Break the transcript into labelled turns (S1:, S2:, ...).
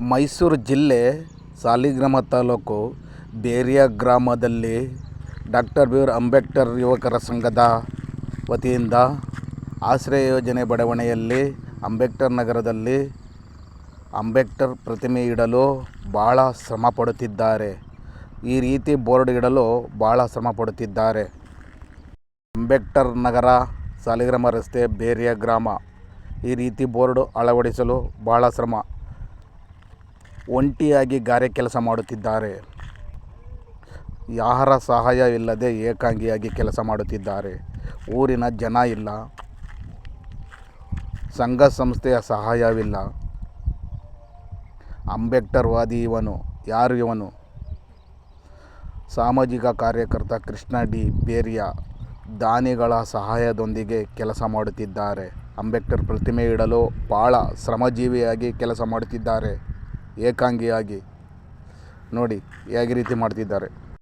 S1: ಮೈಸೂರು ಜಿಲ್ಲೆ ಸಾಲಿಗ್ರಾಮ ತಾಲೂಕು ಬೇರಿಯ ಗ್ರಾಮದಲ್ಲಿ doctor B R Ambedkar ಯುವಕರ ಸಂಘದ ವತಿಯಿಂದ ಆಶ್ರಯ ಯೋಜನೆ ಬಡಾವಣೆಯಲ್ಲಿ ಅಂಬೇಡ್ಕರ್ ನಗರದಲ್ಲಿ ಅಂಬೇಡ್ಕರ್ ಪ್ರತಿಮೆ ಇಡಲು ಭಾಳ ಶ್ರಮ ಪಡುತ್ತಿದ್ದಾರೆ. ಈ ರೀತಿ ಬೋರ್ಡ್ ಇಡಲು ಭಾಳ ಶ್ರಮ ಪಡುತ್ತಿದ್ದಾರೆ. ಅಂಬೇಡ್ಕರ್ ನಗರ ಸಾಲಿಗ್ರಾಮ ರಸ್ತೆ ಬೇರಿಯ ಗ್ರಾಮ. ಈ ರೀತಿ ಬೋರ್ಡ್ ಅಳವಡಿಸಲು ಭಾಳ ಶ್ರಮ. ಒಂಟಿಯಾಗಿ ಗಾರೆ ಕೆಲಸ ಮಾಡುತ್ತಿದ್ದಾರೆ. ಯಾರ ಸಹಾಯವಿಲ್ಲದೆ ಏಕಾಂಗಿಯಾಗಿ ಕೆಲಸ ಮಾಡುತ್ತಿದ್ದಾರೆ. ಊರಿನ ಜನ ಇಲ್ಲ. ಸಂಘ ಸಂಸ್ಥೆಯ ಸಹಾಯವಿಲ್ಲ. ಅಂಬೇಡ್ಕರ್ವಾದಿ ಇವನು, ಯಾರು ಇವನು? ಸಾಮಾಜಿಕ ಕಾರ್ಯಕರ್ತ ಕೃಷ್ಣ ಡಿ. ಬೇರಿಯ ದಾನಿಗಳ ಸಹಾಯದೊಂದಿಗೆ ಕೆಲಸ ಮಾಡುತ್ತಿದ್ದಾರೆ. ಅಂಬೇಡ್ಕರ್ ಪ್ರತಿಮೆ ಇಡಲು ಭಾಳ ಶ್ರಮಜೀವಿಯಾಗಿ ಕೆಲಸ ಮಾಡುತ್ತಿದ್ದಾರೆ. ಏಕಾಂಗಿಯಾಗಿ ನೋಡಿ ಹೇಗೆ ರೀತಿ ಮಾಡ್ತಿದ್ದಾರೆ.